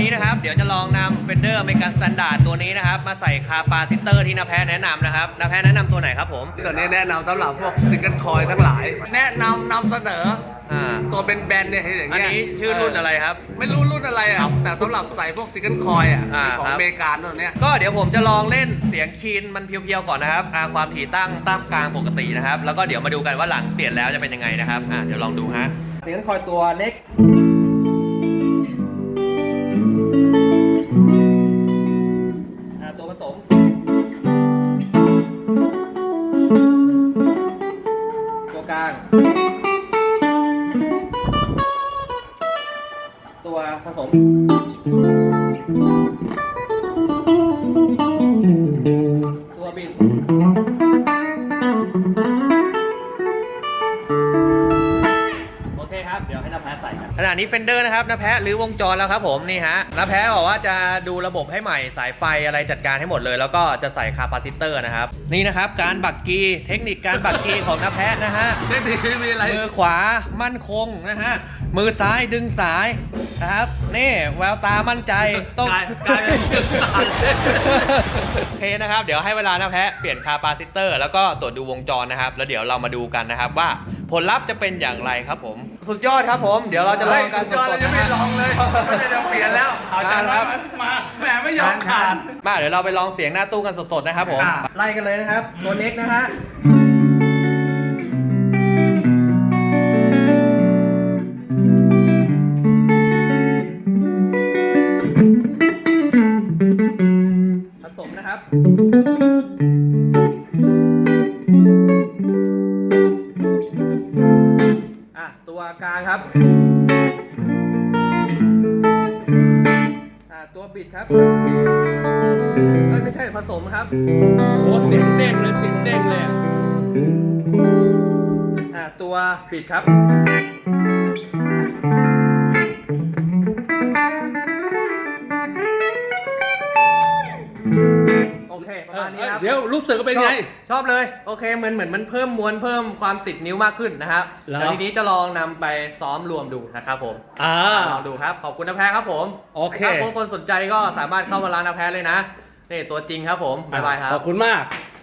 นี้นะครับ เดี๋ยวจะลองนำ Fender Mega Standard ตัวนี้นะครับ มาใส่คาปาซิเตอร์ที่นาแพ้แนะนำนะครับนาแพ้แนะนำตัวไหนครับผม ตัวนี้แนะนำสำหรับพวกซิงเกิลคอยทั้งหลาย แนะนำนำเสนออ่า ตัวเป็นแบนๆเนี่ยให้อย่างอันเงี้ยนี้ชื่อรุ่นอะไรครับ ไม่รู้รุ่นอะไรอะแต่สำหรับใส่พวกซิงเกิลคอยอะอ่าของครับ อเมริกาตัวเนี้ย ก็เดี๋ยวผมจะลองเล่นเสียงคีนมันเพียวๆก่อนนะครับอ่าความถี่ตั้งตั้งกลางปกตินะครับ แล้วก็เดี๋ยวมาดูกันว่าหลังเปลี่ยนแล้วจะเป็นยังไงนะครับอ่าเดี๋ยวลองดูฮะ เสียงคอยตัวเน็ก ตัวกลาง ตัวผสม ขณะนี้เฟนเดอร์นะครับน้าแพ้หรือวงจรแล้วครับผมนี่ฮะน้าแพ้บอกว่าจะดูระบบให้ใหม่สายไฟอะไรจัดการให้หมดเลย แล้วก็จะใส่คาปาซิเตอร์นะครับนี่นะครับการบักกีเทคนิคการบักกีของน้าแพ้นะฮะเทคนิคมีอะไรมือขวามั่นคงนะฮะมือซ้ายดึงสายนะครับนี่แววตามั่นใจต้องกลายกลายเป็นดึงสายโอเคนะครับเดี๋ยวให้เวลานะแพะเปลี่ยนคาปาซิเตอร์ แล้วก็ตรวจดูวงจรนะครับแล้วเดี๋ยวเรามาดูกันนะครับว่า ผลลัพธ์จะเป็นอย่างไรครับผม สุดยอดครับผม เดี๋ยวเราจะลองกันสุดยอดเลยยังไม่ลองเลยไม่ได้จะเปลี่ยนแล้วเอาจารย์ครับมาแหมไม่ยอมขาดมาเดี๋ยวเราไปลองเสียงหน้าตู้กันสดๆนะครับผมอะไล่กันเลยนะครับตัวเน็กนะฮะผสมนะครับ ครับอะตัวบิดครับเอ้ยไม่ใช่ผสมครับโอ้เสียงเด้งเลยเสียงเด้งเลยอะตัวบิดครับ โอเคประมาณนี้ครับเดี๋ยวรู้สึกเป็นไงชอบชอบเลยโอเคเหมือนเหมือนมันเพิ่มมวลเพิ่มความติดนิ้วมากขึ้นนะครับเหรอ แล้วทีนี้จะลองนำไปซ้อมรวมดูนะครับผมอ่า ลองดูครับขอบคุณนะแพ้ครับผมโอเค ถ้าคนสนใจก็สามารถเข้ามาร้านนะแพ้เลยนะนี่ตัวจริงครับผมบ๊ายบายครับ ขอบคุณมาก